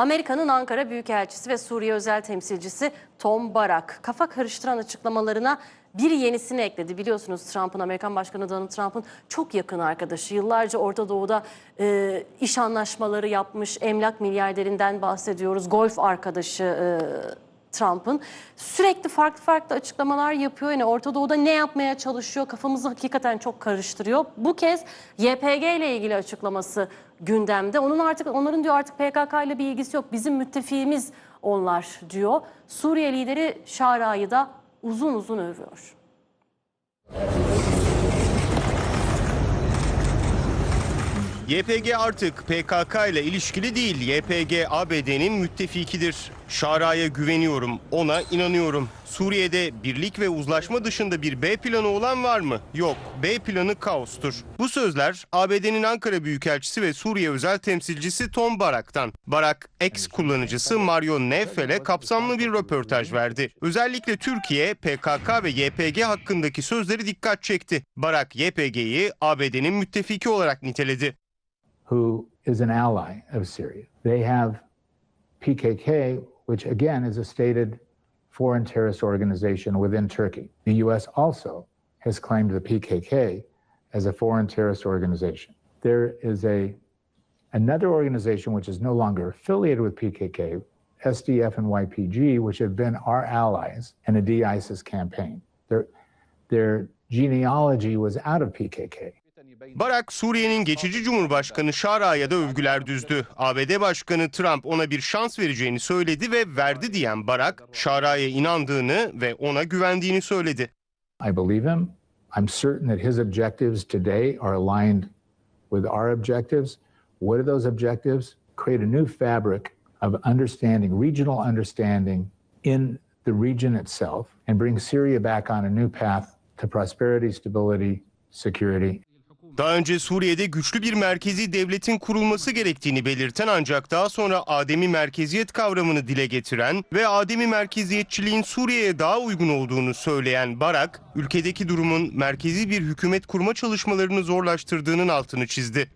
Amerika'nın Ankara Büyükelçisi ve Suriye özel temsilcisi Tom Barak kafa karıştıran açıklamalarına bir yenisini ekledi. Biliyorsunuz Trump'ın, Amerikan Başkanı Donald Trump'ın çok yakın arkadaşı. Yıllarca Orta Doğu'da e, iş anlaşmaları yapmış emlak milyarderinden bahsediyoruz. Golf arkadaşı e, Trump'ın sürekli farklı farklı açıklamalar yapıyor. Yani Orta Doğu'da ne yapmaya çalışıyor kafamızı hakikaten çok karıştırıyor. Bu kez YPG ile ilgili açıklaması gündemde. Onun artık onların diyor artık PKK ile bir ilgisi yok. Bizim müttefiğimiz onlar diyor. Suriye lideri Şara'yı da uzun uzun övüyor. YPG artık PKK ile ilişkili değil. YPG ABD'nin müttefikidir. Şara'ya güveniyorum, ona inanıyorum. Suriye'de birlik ve uzlaşma dışında bir B planı olan var mı? Yok. B planı kaostur. Bu sözler ABD'nin Ankara Büyükelçisi ve Suriye özel temsilcisi Tom Barak'tan. Barak, ex kullanıcısı Mario Neffel'e kapsamlı bir röportaj verdi. Özellikle Türkiye, PKK ve YPG hakkındaki sözleri dikkat çekti. Barak, YPG'yi ABD'nin müttefiki olarak niteledi. who is an ally of Syria. They have PKK, which again is a stated foreign terrorist organization within Turkey. The U.S. also has claimed the PKK as a foreign terrorist organization. There is a another organization which is no longer affiliated with PKK, SDF and YPG, which have been our allies in a de-ISIS campaign. Their, their genealogy was out of PKK. Barak, Suriye'nin geçici cumhurbaşkanı Şara'ya da övgüler düzdü. ABD Başkanı Trump ona bir şans vereceğini söyledi ve verdi diyen Barak, Şara'ya inandığını ve ona güvendiğini söyledi. I believe him. I'm certain that his objectives today are aligned with our objectives. What are those objectives? Create a new fabric of understanding, regional understanding in the region itself, and bring Syria back on a new path to prosperity, stability, security, Daha önce Suriye'de güçlü bir merkezi devletin kurulması gerektiğini belirten ancak daha sonra Ademi merkeziyet kavramını dile getiren ve Ademi merkeziyetçiliğin Suriye'ye daha uygun olduğunu söyleyen Barak, ülkedeki durumun merkezi bir hükümet kurma çalışmalarını zorlaştırdığının altını çizdi.